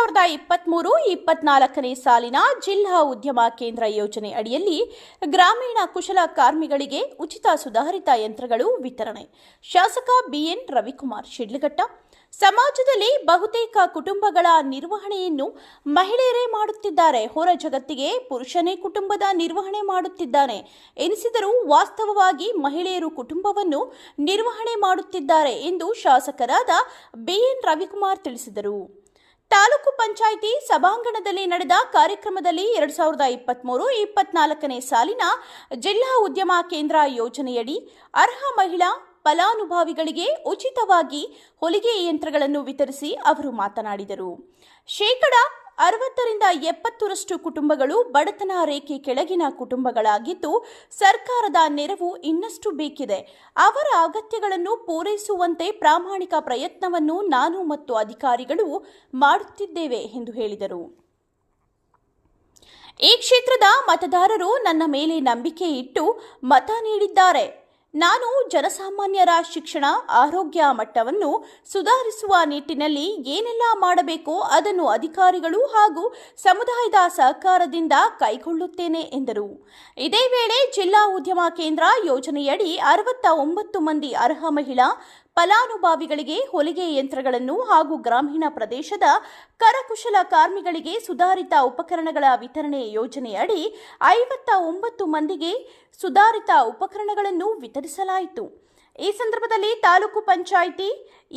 ಸಾವಿರದ ಇಪ್ಪತ್ತ್ಮೂರು ಇಪ್ಪತ್ನಾಲ್ಕನೇ ಸಾಲಿನ ಜಿಲ್ಲಾ ಉದ್ಯಮ ಕೇಂದ್ರ ಯೋಜನೆ ಅಡಿಯಲ್ಲಿ ಗ್ರಾಮೀಣ ಕುಶಲ ಕಾರ್ಮಿಗಳಿಗೆ ಉಚಿತ ಸುಧಾರಿತ ಯಂತ್ರಗಳು ವಿತರಣೆ. ಶಾಸಕ ಬಿಎನ್ ರವಿಕುಮಾರ್ ಶಿಡ್ಲಘಟ್ಟ, ಸಮಾಜದಲ್ಲಿ ಬಹುತೇಕ ಕುಟುಂಬಗಳ ನಿರ್ವಹಣೆಯನ್ನು ಮಹಿಳೆಯರೇ ಮಾಡುತ್ತಿದ್ದಾರೆ. ಹೊರ ಜಗತ್ತಿಗೆ ಪುರುಷನೇ ಕುಟುಂಬದ ನಿರ್ವಹಣೆ ಮಾಡುತ್ತಿದ್ದಾನೆ ಎನಿಸಿದರೂ ವಾಸ್ತವವಾಗಿ ಮಹಿಳೆಯರು ಕುಟುಂಬವನ್ನು ನಿರ್ವಹಣೆ ಮಾಡುತ್ತಿದ್ದಾರೆ ಎಂದು ಶಾಸಕರಾದ ಬಿಎನ್ ರವಿಕುಮಾರ್ ತಿಳಿಸಿದರು. ತಾಲೂಕು ಪಂಚಾಯಿತಿ ಸಭಾಂಗಣದಲ್ಲಿ ನಡೆದ ಕಾರ್ಯಕ್ರಮದಲ್ಲಿ ಎರಡ್ ಸಾವಿರದ ಇಪ್ಪತ್ಮೂರು ಇಪ್ಪತ್ನಾಲ್ಕನೇ ಸಾಲಿನ ಜಿಲ್ಲಾ ಉದ್ಯಮ ಕೇಂದ್ರ ಯೋಜನೆಯಡಿ ಅರ್ಹ ಮಹಿಳಾ ಫಲಾನುಭವಿಗಳಿಗೆ ಉಚಿತವಾಗಿ ಹೊಲಿಗೆ ಯಂತ್ರಗಳನ್ನು ವಿತರಿಸಿ ಅವರು ಮಾತನಾಡಿದರು. ಶೇಕಡ ಅರವತ್ತರಿಂದ ಎಪ್ಪತ್ತರಷ್ಟು ಕುಟುಂಬಗಳು ಬಡತನ ರೇಖೆ ಕೆಳಗಿನ ಕುಟುಂಬಗಳಾಗಿದ್ದು, ಸರ್ಕಾರದ ನೆರವು ಇನ್ನಷ್ಟು ಬೇಕಿದೆ. ಅವರ ಅಗತ್ಯಗಳನ್ನು ಪೂರೈಸುವಂತೆ ಪ್ರಾಮಾಣಿಕ ಪ್ರಯತ್ನವನ್ನು ನಾನು ಮತ್ತು ಅಧಿಕಾರಿಗಳು ಮಾಡುತ್ತಿದ್ದೇವೆ ಎಂದು ಹೇಳಿದರು. ಈ ಕ್ಷೇತ್ರದ ಮತದಾರರು ನನ್ನ ಮೇಲೆ ನಂಬಿಕೆ ಇಟ್ಟು ಮತ ನೀಡಿದ್ದಾರೆ. ನಾನು ಜನಸಾಮಾನ್ಯರ ಶಿಕ್ಷಣ, ಆರೋಗ್ಯ ಮಟ್ಟವನ್ನು ಸುಧಾರಿಸುವ ನಿಟ್ಟಿನಲ್ಲಿ ಏನೆಲ್ಲ ಮಾಡಬೇಕೋ ಅದನ್ನು ಅಧಿಕಾರಿಗಳು ಹಾಗೂ ಸಮುದಾಯದ ಸಹಕಾರದಿಂದ ಕೈಗೊಳ್ಳುತ್ತೇನೆ, ಎಂದರು. ಇದೇ ವೇಳೆ ಜಿಲ್ಲಾ ಉದ್ಯಮ ಕೇಂದ್ರ ಯೋಜನೆಯಡಿ ಅರವತ್ತ ಒಂಬತ್ತು ಮಂದಿ ಅರ್ಹ ಮಹಿಳಾ ಫಲಾನುಭವಿಗಳಿಗೆ ಹೊಲಿಗೆ ಯಂತ್ರಗಳನ್ನು ಹಾಗೂ ಗ್ರಾಮೀಣ ಪ್ರದೇಶದ ಕರಕುಶಲ ಕಾರ್ಮಿಗಳಿಗೆ ಸುಧಾರಿತ ಉಪಕರಣಗಳ ವಿತರಣೆ ಯೋಜನೆಯಡಿ ಐವತ್ತ ಒಂಬತ್ತು ಮಂದಿಗೆ ಸುಧಾರಿತ ಉಪಕರಣಗಳನ್ನು ವಿತರಿಸಲಾಯಿತು. ಈ ಸಂದರ್ಭದಲ್ಲಿ ತಾಲೂಕು ಪಂಚಾಯಿತಿ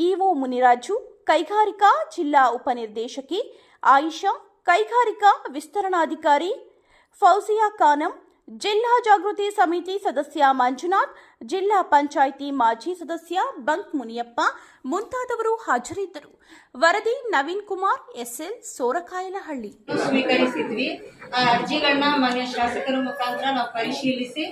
ಇಒ ಮುನಿರಾಜು, ಕೈಗಾರಿಕಾ ಜಿಲ್ಲಾ ಉಪನಿರ್ದೇಶಕಿ ಆಯಿಷಾ, ಕೈಗಾರಿಕಾ ವಿಸ್ತರಣಾಧಿಕಾರಿ ಫೌಸಿಯಾ ಖಾನಂ ಜಿಲ್ಲಾ ಜಾಗೃತಿ ಸಮಿತಿ ಸದಸ್ಯ ಮಂಜುನಾಥ್, ಜಿಲ್ಲಾ ಪಂಚಾಯಿತಿ ಮಾಜಿ ಸದಸ್ಯ ಬಂಕ್ ಮುನಿಯಪ್ಪ ಮುಂತಾದವರು ಹಾಜರಿದ್ದರು. ವರದಿ ನವೀನ್ ಕುಮಾರ್, ಎಸ್ಎಲ್ ಸೋರಕಾಯಲಹಳ್ಳಿ. ಸ್ವೀಕರಿಸಿದ್ವಿ. ಅರ್ಜಿಗಳನ್ನ ಮಾನ್ಯ ಶಾಸಕರ ಮುಖಾಂತರ ನಾವು ಪರಿಶೀಲಿಸಿ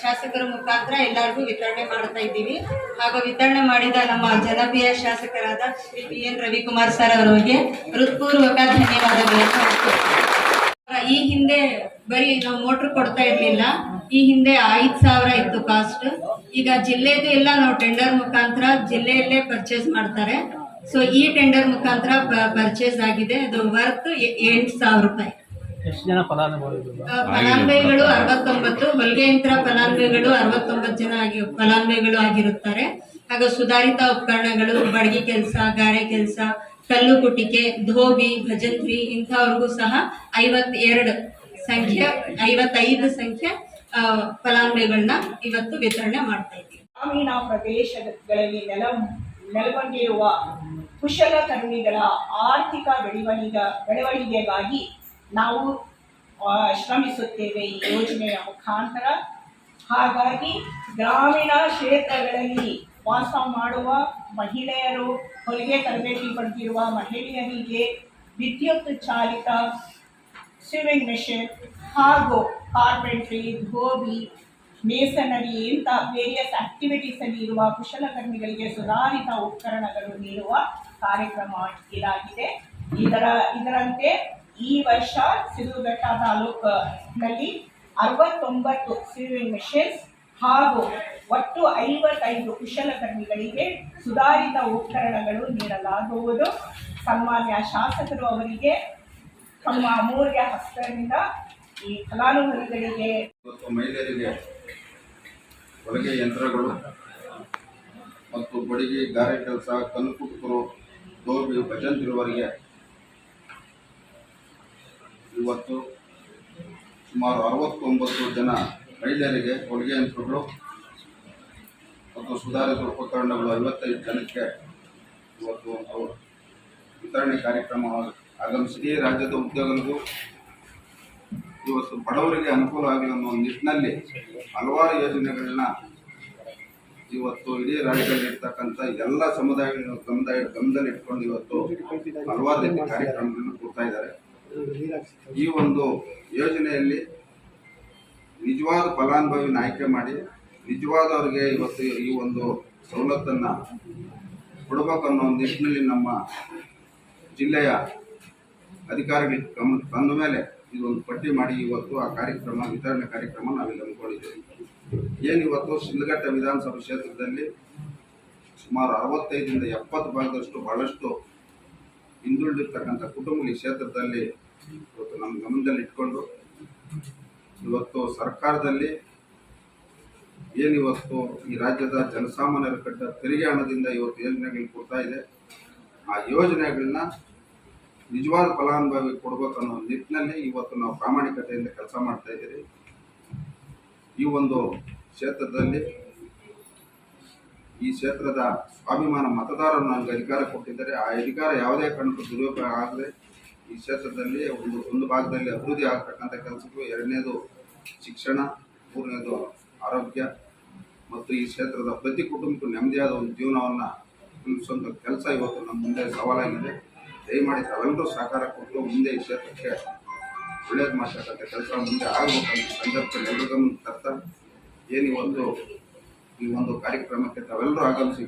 ಶಾಸಕರ ಮುಖಾಂತರ ಎಲ್ಲರಿಗೂ ವಿತರಣೆ ಮಾಡ್ತಾ ಇದ್ದೀವಿ. ಹಾಗೂ ವಿತರಣೆ ಮಾಡಿದ ನಮ್ಮ ಜನಪ್ರಿಯ ಶಾಸಕರಾದ Shri B N Ravikumar sir ಅವರಿಗೆ ಹೃತ್ಪೂರ್ವಕ ಧನ್ಯವಾದಗಳು. ಈ ಹಿಂದೆ ಬರೀ ನಾವು ಮೋಟ್ರ್ ಕೊಡ್ತಾ ಇರ್ಲಿಲ್ಲ. ಈ ಹಿಂದೆ ಐದ್ ಸಾವಿರ ಇತ್ತು ಕಾಸ್ಟ್ ಈಗ ಜಿಲ್ಲೆದು ಎಲ್ಲ ನಾವು ಟೆಂಡರ್ ಮುಖಾಂತರ ಜಿಲ್ಲೆಯಲ್ಲೇ ಪರ್ಚೇಸ್ ಮಾಡ್ತಾರೆ. ಸೊ ಈ ಟೆಂಡರ್ ಮುಖಾಂತರ ಪರ್ಚೇಸ್ ಆಗಿದೆ. ಅದು ವರ್ತ್ ಎಂಟು ಸಾವಿರ ರೂಪಾಯಿ. ಫಲಾನುಭವಿಗಳು ಫಲಾನುಭವಿಗಳು ಅರವತ್ತೊಂಬತ್ತು ಹೊಲಿಗೆ ಯಂತ್ರ ಫಲಾನುಭವಿಗಳು ಅರವತ್ತೊಂಬತ್ತು ಜನ ಆಗಿ ಫಲಾನುಭವಿಗಳು ಆಗಿರುತ್ತಾರೆ. ಹಾಗೂ ಸುಧಾರಿತ ಉಪಕರಣಗಳು ಬಡಗಿ ಕೆಲಸ ಗಾರೆ ಕೆಲಸ ಕಲ್ಲು ಕುಟಿಕೆ ಧೋಬಿ ಭಜಂತ್ರಿ ಇಂಥವ್ರಿಗೂ ಸಹ ಐವತ್ತೆರಡು ಸಂಖ್ಯೆ ಐವತ್ತೈದು ಸಂಖ್ಯೆ ಫಲಾನುಭವಿಗಳನ್ನ ಇವತ್ತು ವಿತರಣೆ ಮಾಡ್ತಾ ಇದ್ದೀವಿ. ಗ್ರಾಮೀಣ ಪ್ರದೇಶಗಳಲ್ಲಿ ನೆಲ, ನೆಲಗೊಂಡಿರುವ ಕುಶಲಕರ್ಮಿಗಳ ಆರ್ಥಿಕ ಬೆಳವಣಿಗೆ, ಬೆಳವಣಿಗೆಗಾಗಿ ನಾವು ಶ್ರಮಿಸುತ್ತೇವೆ ಈ ಯೋಜನೆಯ ಮುಖಾಂತರ. ಹಾಗಾಗಿ ಗ್ರಾಮೀಣ ಕ್ಷೇತ್ರಗಳಲ್ಲಿ ವಾಸ ಮಾಡುವ ಮಹಿಳೆಯರು, ಹೊಲಿಗೆ ತರಬೇತಿ ಪಡೆದಿರುವ ಮಹಿಳೆಯರಿಗೆ ವಿದ್ಯುತ್ ಚಾಲಿತ ಸ್ವಿಮ್ಮಿಂಗ್ ಮೆಷಿನ್ ಹಾಗೂ ಕಾರ್ಪೆಂಟ್ರಿ ಗೋಬಿ ಮೇಸನರಿ ಇಂಥ ವೇರಿಯಸ್ ಆಕ್ಟಿವಿಟೀಸ್ ಅಲ್ಲಿ ಇರುವ ಕುಶಲಕರ್ಮಿಗಳಿಗೆ ಸುಧಾರಿತ ಉಪಕರಣಗಳು ನೀಡುವ ಕಾರ್ಯಕ್ರಮ ಇದಾಗಿದೆ. ಇದರ, ಇದರಂತೆ ಈ ವರ್ಷ ಸಿರುಗುಘಟ್ಟ ತಾಲೂಕಿನಲ್ಲಿ ಅರವತ್ತೊಂಬತ್ತು ಸ್ವಿಮ್ಮಿಂಗ್ ಮೆಷಿನ್ಸ್ ಹಾಗೂ ಒಟ್ಟು ಐವತ್ತೈದು ಕುಶಲಕರ್ಮಿಗಳಿಗೆ ಸುಧಾರಿತ ಉಪಕರಣಗಳು ನೀಡಲಾಗುವುದು. ಸನ್ಮಾನ್ಯ ಶಾಸಕರು ಅವರಿಗೆ ತಮ್ಮ ಅಮೂಲ್ಯ ಹಸ್ತದಿಂದ ಈ ಫಲಾನುಭವಿಗಳಿಗೆ ಮತ್ತು ಮಹಿಳೆಯರಿಗೆ ಹೊಲಿಗೆ ಯಂತ್ರಗಳು ಮತ್ತು ಬಡಿಗೆ ಗಾರೆ ಕೆಲಸ ಕಲ್ಲು ಕುಟುಕರು ದೋಬಿ ಭಜಂತಿರುವವರಿಗೆ ಇವತ್ತು ಸುಮಾರು ಅರವತ್ತೊಂಬತ್ತು ಜನ ಮಹಿಳೆಯರಿಗೆ ಹೊಲಿಗೆ ಯಂತ್ರಗಳು ಮತ್ತು ಸುಧಾರಿತ ಉಪಕರಣಗಳು ಐವತ್ತೈದು ಜನಕ್ಕೆ ಇವತ್ತು ಅವರು ವಿತರಣೆ ಕಾರ್ಯಕ್ರಮ ಆಗಮಿಸಿ ರಾಜ್ಯದ ಉದ್ಯೋಗಗಳಿಗೂ ಇವತ್ತು ಬಡವರಿಗೆ ಅನುಕೂಲ ಆಗಲಿ ಅನ್ನೋ ನಿಟ್ಟಿನಲ್ಲಿ ಹಲವಾರು ಯೋಜನೆಗಳನ್ನ ಇವತ್ತು ಇಡೀ ರಾಜ್ಯದಲ್ಲಿ ಇರ್ತಕ್ಕಂಥ ಎಲ್ಲ ಸಮುದಾಯಗಳ ಸಮುದಾಯ ಗಮನದಲ್ಲಿ ಇಟ್ಕೊಂಡು ಇವತ್ತು ಹಲವಾರು ರೀತಿ ಕಾರ್ಯಕ್ರಮಗಳನ್ನು ಕೊಡ್ತಾ ಇದ್ದಾರೆ. ಈ ಒಂದು ಯೋಜನೆಯಲ್ಲಿ ನಿಜವಾದ ಫಲಾನುಭವಿನ ಆಯ್ಕೆ ಮಾಡಿ, ನಿಜವಾದವ್ರಿಗೆ ಇವತ್ತು ಈ ಒಂದು ಸವಲತ್ತನ್ನು ಕೊಡಬೇಕು ಅನ್ನೋ ಒಂದು ನಿಟ್ಟಿನಲ್ಲಿ ನಮ್ಮ ಜಿಲ್ಲೆಯ ಅಧಿಕಾರಿಗಳಿಗೆ ಗಮನಕ್ಕೆ ತಂದ ಮೇಲೆ ಇದೊಂದು ಪಟ್ಟಿ ಮಾಡಿ ಇವತ್ತು ಆ ಕಾರ್ಯಕ್ರಮ, ವಿತರಣೆ ಕಾರ್ಯಕ್ರಮ ನಾವಿಲ್ಲಿ ಹಮ್ಮಿಕೊಂಡಿದ್ದೇವೆ. ಏನು ಇವತ್ತು ವಿಧಾನಸಭಾ ಕ್ಷೇತ್ರದಲ್ಲಿ ಸುಮಾರು ಅರವತ್ತೈದರಿಂದ ಎಪ್ಪತ್ತು ಭಾಗದಷ್ಟು ಬಹಳಷ್ಟು ಹಿಂದುಳಿದಿರ್ತಕ್ಕಂಥ ಕುಟುಂಬ ಈ ಕ್ಷೇತ್ರದಲ್ಲಿ ಇವತ್ತು ನಮ್ಮ ಗಮನದಲ್ಲಿ ಇಟ್ಕೊಂಡು ಇವತ್ತು ಸರ್ಕಾರದಲ್ಲಿ ಏನಿವತ್ತು ಈ ರಾಜ್ಯದ ಜನಸಾಮಾನ್ಯರ ಕಟ್ಟ ತೆರಿಗೆ ಹಣದಿಂದ ಇವತ್ತು ಯೋಜನೆಗಳು ಕೊಡ್ತಾ ಇದೆ. ಆ ಯೋಜನೆಗಳನ್ನ ನಿಜವಾದ ಫಲಾನುಭವಿ ಕೊಡ್ಬೇಕು ಅನ್ನೋ ನಿಟ್ಟಿನಲ್ಲಿ ಇವತ್ತು ನಾವು ಪ್ರಾಮಾಣಿಕತೆಯಿಂದ ಕೆಲಸ ಮಾಡ್ತಾ ಇದ್ದೀರಿ. ಈ ಒಂದು ಕ್ಷೇತ್ರದಲ್ಲಿ ಈ ಕ್ಷೇತ್ರದ ಸ್ವಾಭಿಮಾನ ಮತದಾರರು ನನಗೆ ಅಧಿಕಾರ ಕೊಟ್ಟಿದ್ದಾರೆ. ಆ ಅಧಿಕಾರ ಯಾವುದೇ ಕಾರಣಕ್ಕೂ ದುರುಪಯೋಗ ಆಗದೆ ಈ ಕ್ಷೇತ್ರದಲ್ಲಿ ಒಂದು ಒಂದು ಭಾಗದಲ್ಲಿ ಅಭಿವೃದ್ಧಿ ಆಗ್ತಕ್ಕಂಥ ಕೆಲಸಕ್ಕೂ ಎರಡನೇದು ಶಿಕ್ಷಣ, ಮೂರನೇದು ಆರೋಗ್ಯ ಮತ್ತು ಈ ಕ್ಷೇತ್ರದ ಪ್ರತಿ ಕುಟುಂಬಕ್ಕೂ ನೆಮ್ಮದಿಯಾದ ಒಂದು ಜೀವನವನ್ನು ಕೆಲಸ ಇವತ್ತು ನಮ್ಮ ಮುಂದೆ ಸವಾಲಾಗಿದೆ. ದಯಮಾಡಿ ತಾವೆಲ್ಲರೂ ಸಹಕಾರ ಕೊಟ್ಟು ಮುಂದೆ ಈ ಕ್ಷೇತ್ರಕ್ಕೆ ಒಳ್ಳೇದು ಮಾಡ್ತಕ್ಕಂಥ ಕೆಲಸ ಮುಂದೆ ಆಗಬೇಕಂತ ಸಂದರ್ಭದಲ್ಲಿ ಎಲ್ಲರಿಗೂ ತರ್ತಾ ಒಂದು ಈ ಒಂದು ಕಾರ್ಯಕ್ರಮಕ್ಕೆ ತಾವೆಲ್ಲರೂ ಆಗಮಿಸಿ